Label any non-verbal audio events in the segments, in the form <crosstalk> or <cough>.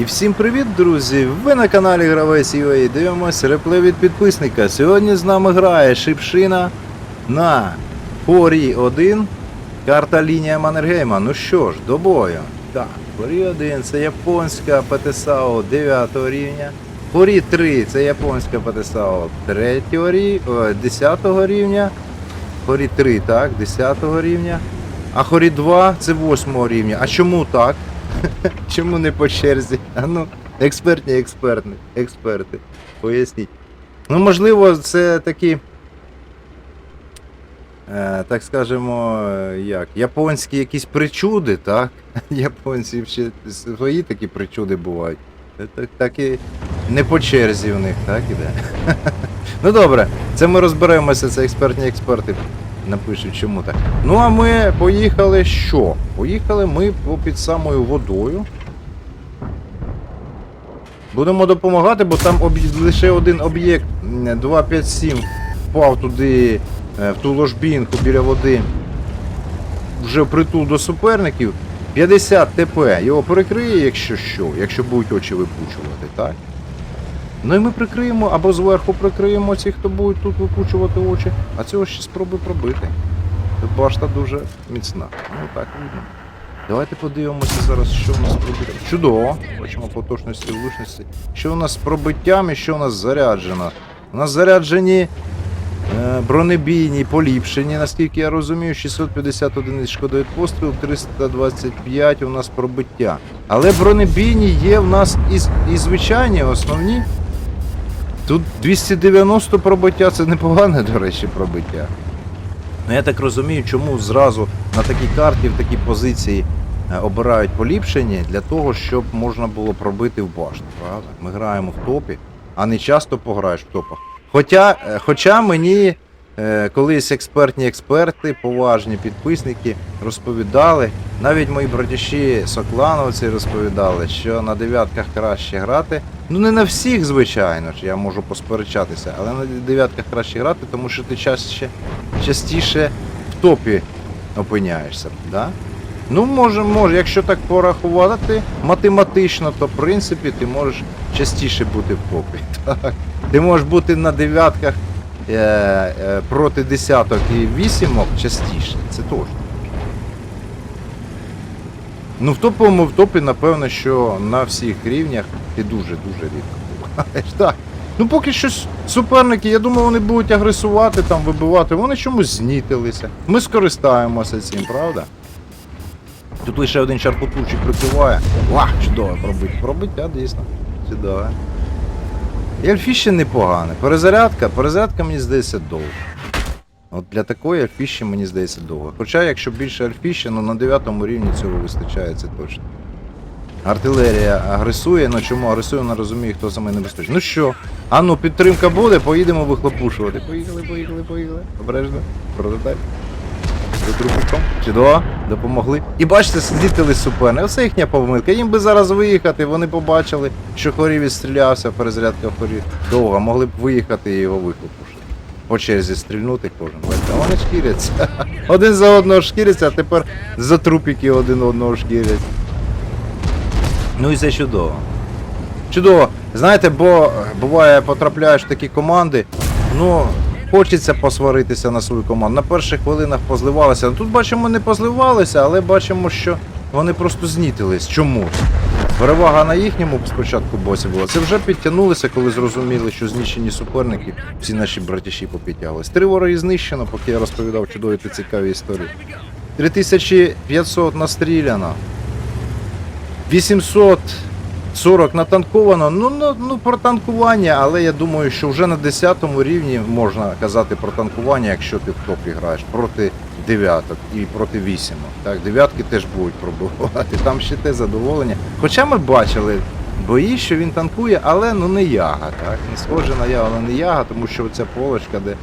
І всім привіт, друзі! Ви на каналі Гравець UA дивимось реплей від підписника. Сьогодні з нами грає Шипшина на Хорі 1. Карта лінія Маннергейма. Ну що ж, до бою. Так, Хорі 1 це японська ПТСАО 9 рівня. Хорі 3 це японська ПТСАО 3 рівня, 10 рівня. Хорі 3, так, 10 рівня. А Хорі 2 це 8 рівня. А чому так? <laughs> Чому не по черзі? А ну, експертні експертні, експерти. Поясніть. Ну, можливо, це такі. Е, так скажемо, е, як, японські якісь причуди, так? <laughs> Японці ще свої такі причуди бувають. Так, так і не по черзі в них, так іде. <laughs> ну добре, це ми розберемося, це експертні експерти напишуть, чому так. Ну а ми поїхали що? Поїхали ми під самою водою. Будемо допомагати, бо там об'є- лише один об'єкт 257 впав туди, е, в ту ложбінку біля води. Вже впритул до суперників. 50 ТП. Його перекриє, якщо що, якщо будуть очі випучувати, так? Ну і ми прикриємо або зверху прикриємо ці, хто будуть тут випучувати очі, а цього ще спробуй пробити. Башта дуже міцна. Ну так видно. Давайте подивимося зараз, що у нас з пробиттям. Чудово! Бачимо по точності влучності. Що у нас з пробиттям і що у нас заряджено. У нас заряджені е, бронебійні поліпшені, наскільки я розумію, 650 одиниць шкода від пострілу, 325 у нас пробиття. Але бронебійні є в нас і, і звичайні основні. Тут 290 пробиття це непогане, до речі, пробиття. Ну я так розумію, чому зразу на такій карті, в такій позиції е, обирають поліпшені для того, щоб можна було пробити в башту. Правда? Ми граємо в топі, а не часто пограєш в топах. Хоча, е, хоча мені е, колись експертні експерти, поважні підписники розповідали, навіть мої братіші соклановці розповідали, що на дев'ятках краще грати. Ну не на всіх, звичайно ж, я можу посперечатися, але на дев'ятках краще грати, тому що ти частіше, частіше в топі опиняєшся. Да? Ну, може, може, якщо так порахувати математично, то в принципі ти можеш частіше бути в топі. <laughs> Так. Ти можеш бути на дев'ятках е, е, проти десяток і вісімок частіше. Це точно. Ну, в топовому в топі, напевно, що на всіх рівнях ти дуже-дуже рідко. Так. Ну, поки що суперники, я думаю, вони будуть агресувати, там, вибивати, вони чомусь знітилися. Ми скористаємося цим, правда? Тут лише один шарпотурчик прикриває. Вах, чудово пробить. Пробиття дійсно. Чудове. І альфіще непогане. Перезарядка, перезарядка мені здається довго. От для такої альфіші мені здається довго. Хоча, якщо більше альфіші, ну на 9 рівні цього вистачає, це точно. Артилерія агресує, ну чому агресує, вона розуміє, хто саме небезпечний. Ну що? А ну, підтримка буде, поїдемо вихлопушувати. Поїхали, поїхали, поїхали. Обережно. Прототайп. За трупиком. Чудово, допомогли. І бачите, злітили суперни. Оце їхня помилка. Їм би зараз виїхати, вони побачили, що хорі відстрілявся, перезарядка в хорі довго, могли б виїхати і його вихлопушити. По черзі стрільнути кожен. А вони шкіряться. <laughs> Один за одного шкіряться, а тепер за трупики один одного шкірять. Ну і це чудово. Чудово. Знаєте, бо буває, потрапляєш в такі команди, ну, хочеться посваритися на свою команду. На перших хвилинах позливалися. Тут бачимо, не позливалися, але бачимо, що вони просто знітились чомусь. Перевага на їхньому спочатку босі була. Це вже підтягнулися, коли зрозуміли, що знищені суперники, всі наші братіші попідтягувались. Три вороги знищено, поки я розповідав чудові та цікаві історії. 3500 настріляно. 840 натанковано. Ну, ну, ну про танкування, але я думаю, що вже на 10 рівні можна казати про танкування, якщо ти в топі граєш проти дев'яток і проти вісімок. Так, дев'ятки теж будуть пробувати. Там ще те задоволення. Хоча ми бачили бої, що він танкує, але ну не яга, так? Не схоже на яга, але не яга, тому що ця полочка, де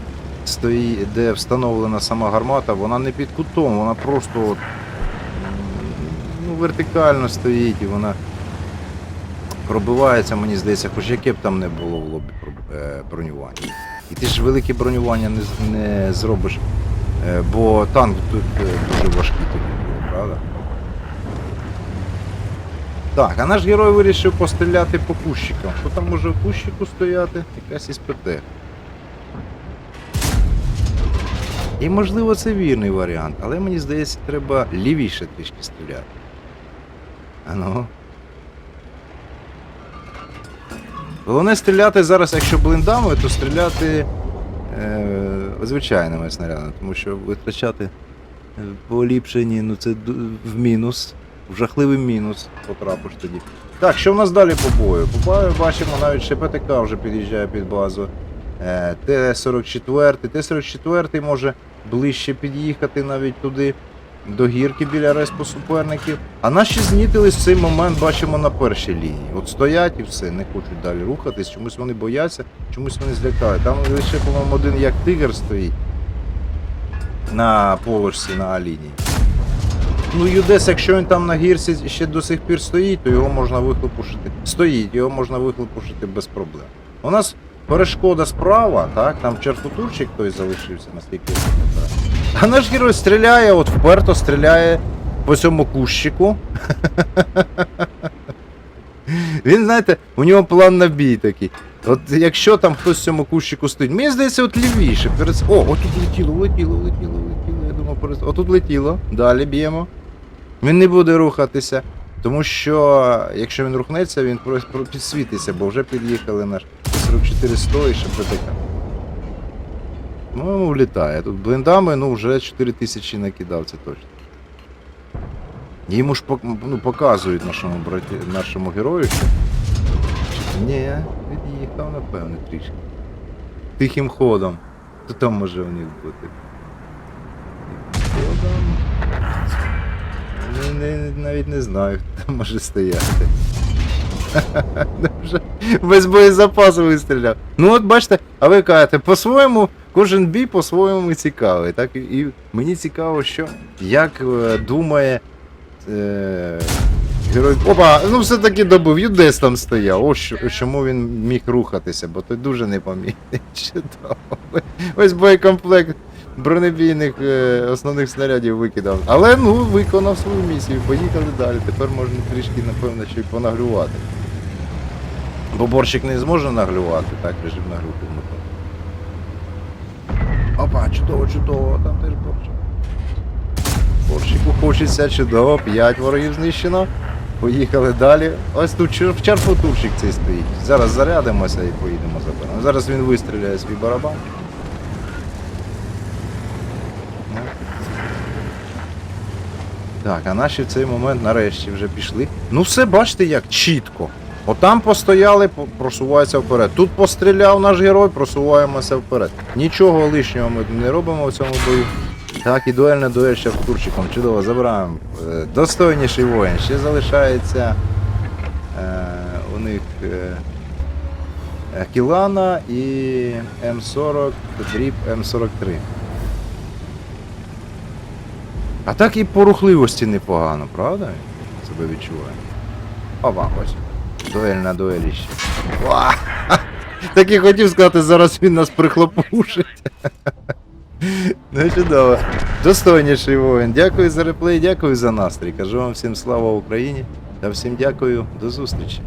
стоїть, де встановлена сама гармата, вона не під кутом, вона просто от, ну, вертикально стоїть і вона пробивається, мені здається, хоч яке б там не було в лобі е, бронювання. І ти ж велике бронювання не, не зробиш, е, бо танк тут е, дуже важкий тоді буде, правда? Так, а наш герой вирішив постріляти по кущикам. Хто там може в кущику стояти? Якась із ПТ. І можливо це вірний варіант, але мені здається, треба лівіше трішки стріляти. Ану. Головне стріляти зараз, якщо блиндами, то стріляти е, звичайними снарядами, тому що витрачати е, поліпшені, ну це в мінус. В жахливий мінус потрапиш тоді. Так, що в нас далі по бою? По бою бачимо, навіть ще ПТК вже під'їжджає під базу. Е, Т-44. Т-44 може ближче під'їхати навіть туди, до гірки біля респу суперників. А наші знітились в цей момент бачимо на першій лінії. От стоять і все, не хочуть далі рухатись, чомусь вони бояться, чомусь вони злякають. Там лише, по-моєму, один як тигр стоїть на полочці на А-лінії. Ну, Юдес, якщо він там на гірці ще до сих пір стоїть, то його можна вихлопушити. Стоїть, його можна вихлопушити без проблем. У нас перешкода справа, так, там черфутурчик той залишився, наскільки я пам'ятаю. А наш герой стріляє, от вперто стріляє по цьому кущику. <laughs> Він, знаєте, у нього план на бій такий. От якщо там хтось в цьому кущику стоїть, мені здається, от лівіше. Перед... О, отут летіло, летіло, летіло, летіло. Я думав, перед... Отут летіло. Далі б'ємо. Він не буде рухатися. Тому що якщо він рухнеться, він підсвітиться, бо вже під'їхали наш 44 100 і ще ПТК. Ну, влітає. Тут блиндами, ну, вже 4 тисячі накидав, це точно. Йому ж ну, показують нашому браті, нашому герою, ні, від'їхав, напевне, трішки. Тихим ходом. То там може у них бути. Не, не, навіть не знаю, хто там може стояти. <laughs> Вже Без боєзапасу вистріляв. Ну от бачите, а ви кажете, по-своєму, кожен бій по-своєму цікавий. Так? І- мені цікаво, що як е, думає е, герой. Опа, ну все-таки добив, Юдес там стояв. Що- чому він міг рухатися, бо той дуже непомітний. Чудово. Ось боєкомплект бронебійних е, основних снарядів викидав. Але ну виконав свою місію, поїхали далі. Тепер можна трішки, напевно, ще й понаглювати. Бо борщик не зможе наглювати, так, режим вмикнути. Опа, чудово, чудово, там теж борщик. Борщику хочеться чудово, 5 ворогів знищено. Поїхали далі. Ось тут в чарфотурчик цей стоїть. Зараз зарядимося і поїдемо заберемо. Зараз він вистріляє свій барабан. Так, а наші в цей момент нарешті вже пішли. Ну все, бачите, як чітко. Отам постояли, просуваються вперед. Тут постріляв наш герой, просуваємося вперед. Нічого лишнього ми не робимо в цьому бою. Так, і дуельна дуель ще Турчиком. Чудово, забираємо. Е, Достойніший воїн. Ще залишається е, у них е, е, Кілана і М40 дріб М43. А так і по рухливості непогано, правда? Себе відчуває. Опа, ось. Дуель на дуеліще. Так і хотів сказати, зараз він нас прихлопушить. Ну чудово. Достойніший воїн. Дякую за реплей, дякую за настрій. Кажу вам всім слава Україні та всім дякую, до зустрічі.